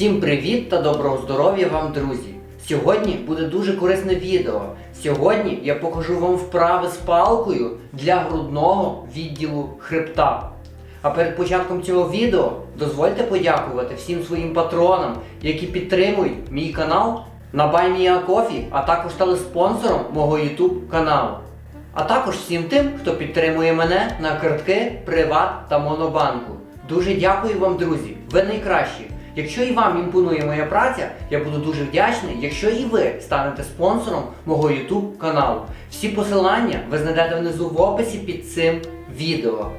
Всім привіт та доброго здоров'я вам, друзі! Сьогодні буде дуже корисне відео. Сьогодні я покажу вам вправи з палкою для грудного відділу хребта. А перед початком цього відео дозвольте подякувати всім своїм патронам, які підтримують мій канал на BuyMeACoffee, а також стали спонсором мого YouTube каналу. А також всім тим, хто підтримує мене на картки, Приват та Монобанку. Дуже дякую вам, друзі! Ви найкращі! Якщо і вам імпонує моя праця, я буду дуже вдячний, якщо і ви станете спонсором мого YouTube каналу. Всі посилання ви знайдете внизу в описі під цим відео.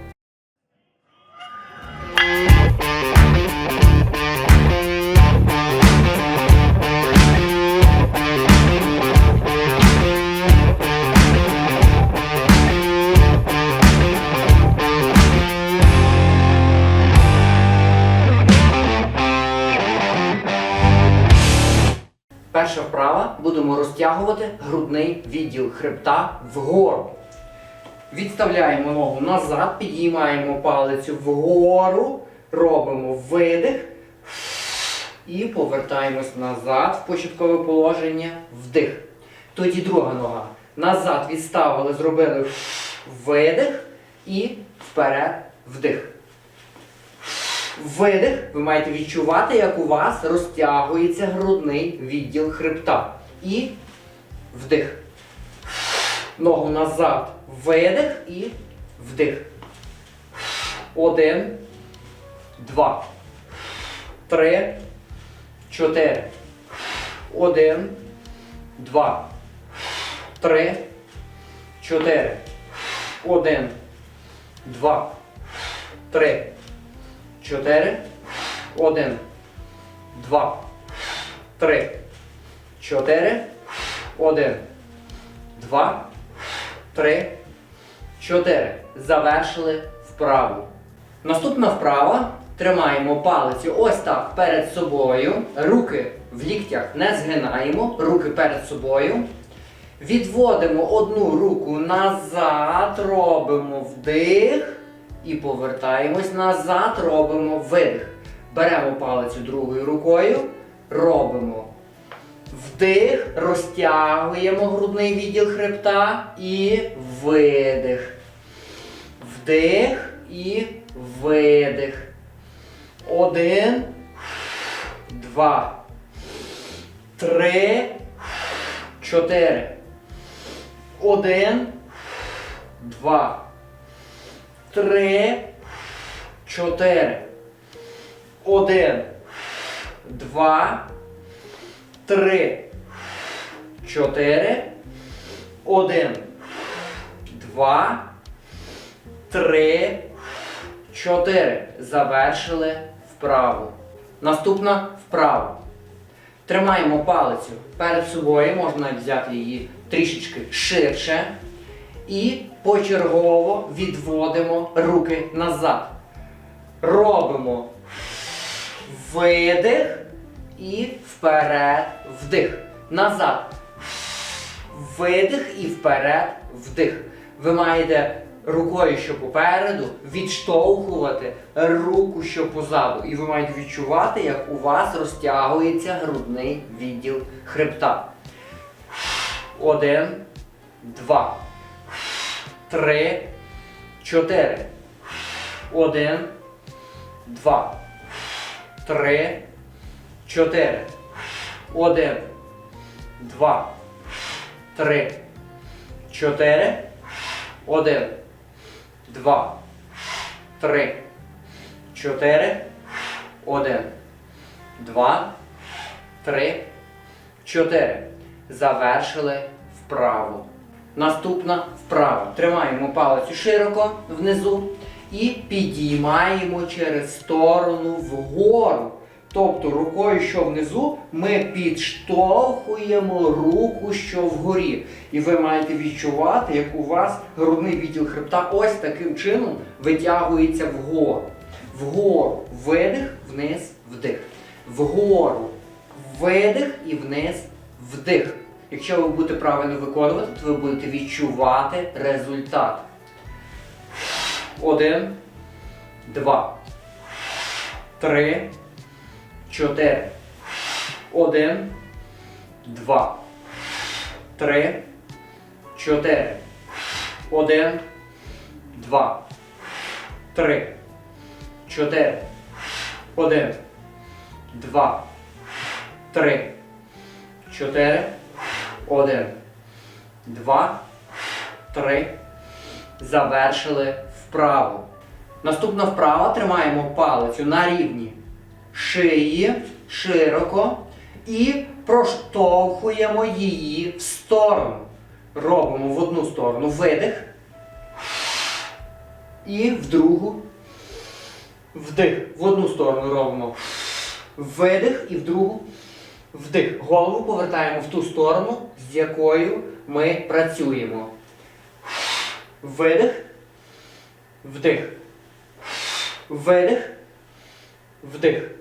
Грудний відділ хребта вгору. Відставляємо ногу назад, підіймаємо палицю вгору, робимо видих і повертаємось назад в початкове положення вдих. Тоді друга нога. Назад відставили, зробили видих і вперед вдих. Видих, ви маєте відчувати, як у вас розтягується грудний відділ хребта. І вдих. Ногу назад. Видих і вдих. Один. Два. Три. Чотири. Один. Два. Три. Чотири. Один. Два. Три. Чотири. Один. Два. Три. Чотири. Один. Два. Три. Чотири. Завершили вправу. Наступна вправа. Тримаємо палицю ось так перед собою. Руки в ліктях не згинаємо. Руки перед собою. Відводимо одну руку назад, робимо вдих. І повертаємось назад, робимо видих. Беремо палицю другою рукою, робимо вдих, розтягуємо грудний відділ хребта і видих. Вдих і видих. Один, два, три, чотири. Один, два три, чотири. Один. Два. Три. Чотири. Один. Два. Три. Чотири. Завершили вправу. Наступна вправа. Тримаємо палицю перед собою, можна взяти її трішечки ширше. І почергово відводимо руки назад. Робимо видих і вперед вдих. Назад. Видих і вперед вдих. Ви маєте рукою, що попереду, відштовхувати руку, що позаду. І ви маєте відчувати, як у вас розтягується грудний відділ хребта. Один, два три, чотири. Один, два. Три, чотири. Один, два. Три. Чотири. Один. Два. Три. Чотири. Один. Два. Три. Чотири. Завершили вправу. Наступна вправа. Тримаємо палицю широко внизу і підіймаємо через сторону вгору. Тобто рукою, що внизу, ми підштовхуємо руку, що вгорі. І ви маєте відчувати, як у вас грудний відділ хребта ось таким чином витягується вгору. Вгору видих, вниз, вдих. Вгору видих і вниз вдих. Якщо ви будете правильно виконувати, то ви будете відчувати результат. Один, два, три, чотири. Один, два, три, чотири. Один, два, три, чотири. Один, два, три, чотири. Один, два, три. Завершили вправу. Наступна вправа. Тримаємо палицю на рівні шиї широко і проштовхуємо її в сторону. Робимо в одну сторону видих і в другу вдих. В одну сторону робимо видих і в другу вдих. Голову повертаємо в ту сторону, з якою ми працюємо. Видих, вдих. Видих, вдих.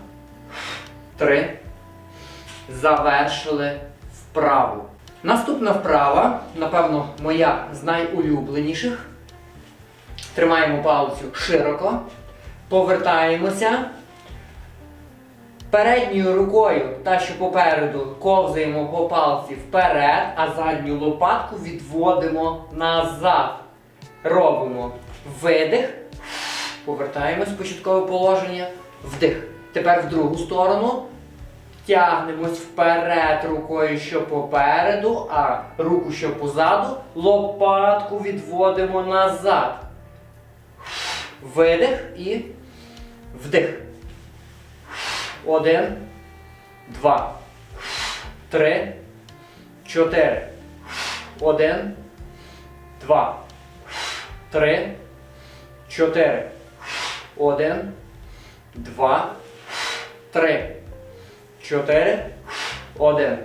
три. Завершили вправу. Наступна вправа, напевно, моя з найулюбленіших. Тримаємо палицю широко. Повертаємося. Передньою рукою, та що попереду, ковзаємо по палці вперед, а задню лопатку відводимо назад. Робимо видих. Повертаємось в початкове положення. Вдих. Тепер в другу сторону. Тягнемось вперед рукою, що попереду, а руку, що позаду. Лопатку відводимо назад. Видих і вдих. Один, два, три, чотири. Один, два, три, чотири. Один, два, три, чотири. Один,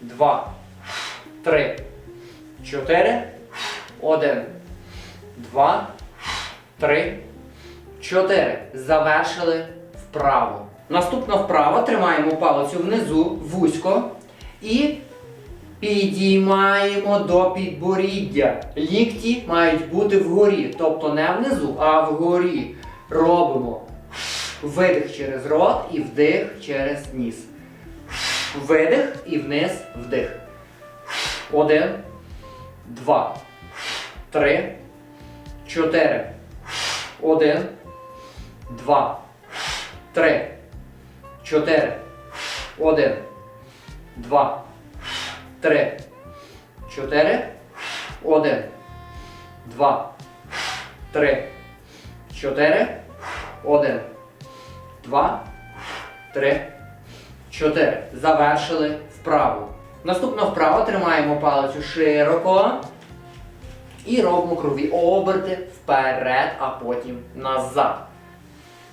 два, три, чотири. Один, два, три, чотири. Завершили вправу. Наступна вправа. Тримаємо палицю внизу, вузько. І підіймаємо до підборіддя. Лікті мають бути вгорі. Тобто не внизу, а вгорі. Робимо видих через рот і вдих через ніс. Видих і вниз вдих. Один, два, три, чотири. Один, два, три, чотири. Один, два, три, чотири. Один, два, три, чотири. Один, два, три, чотири. Завершили вправу. Наступна вправа тримаємо палицю широко. І робимо крові оберти вперед, а потім назад.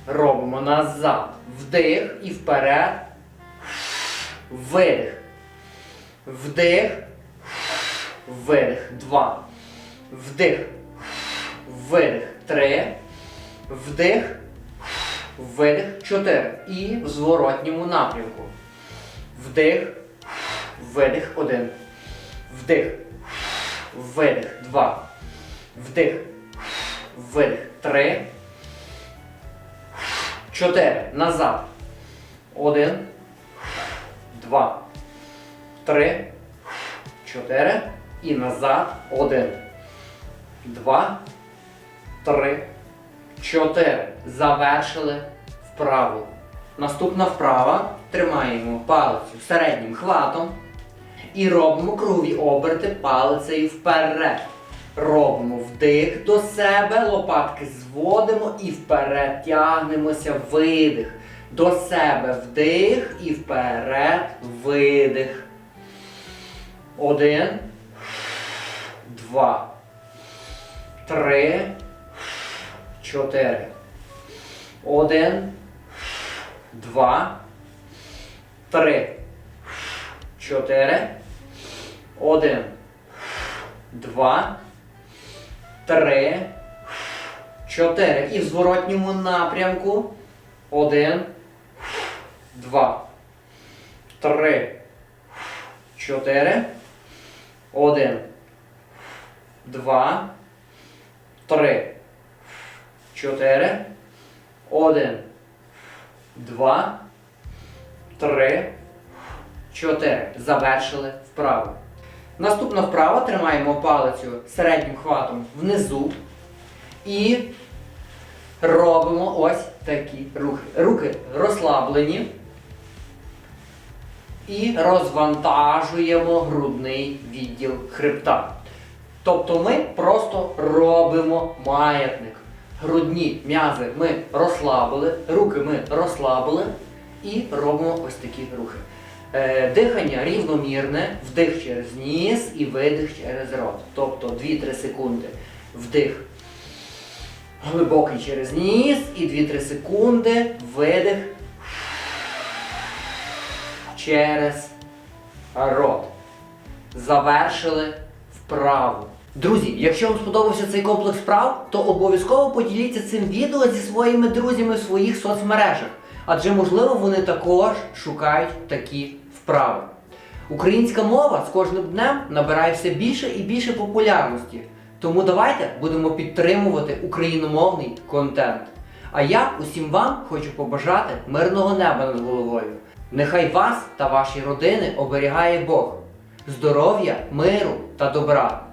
Робимо назад. Вдих і вперед. Видих. Вдих. Видих. Два. Вдих. Видих. Три. Вдих. Видих. Чотири. І в зворотньому напрямку. Вдих. Видих. Один. Вдих. Видих. Два. Вдих. Видих. Три. Чотири. Назад. Один. Два. Три. Чотири. І назад. Один. Два. Три. Чотири. Завершили вправу. Наступна вправа. Тримаємо палицю середнім хватом. І робимо кругові оберти палицею вперед. Робимо вдих до себе, лопатки зводимо і вперед тягнемося, видих. До себе вдих і вперед видих. Один. Два. Три. Чотири. Один. Два. три, чотири, один, два, три, чотири. І в зворотньому напрямку. Один, два, три, чотири, один, два, три, чотири, один, два, три, чотири. Завершили вправу. Наступна вправа тримаємо палицю середнім хватом внизу і робимо ось такі рухи. Руки розслаблені і розвантажуємо грудний відділ хребта. Тобто ми просто робимо маятник. Грудні м'язи ми розслабили, руки ми розслабили і робимо ось такі рухи. Е, дихання рівномірне, вдих через ніс і видих через рот. Тобто 2-3 секунди. Вдих глибокий через ніс і 2-3 секунди. Видих через рот. Завершили вправу. Друзі, якщо вам сподобався цей комплекс вправ, то обов'язково поділіться цим відео зі своїми друзями в своїх соцмережах, адже можливо вони також шукають такі вправи. Українська мова з кожним днем набирає все більше і більше популярності. Тому давайте будемо підтримувати україномовний контент. А я усім вам хочу побажати мирного неба над головою. Нехай вас та ваші родини оберігає Бог. Здоров'я, миру та добра.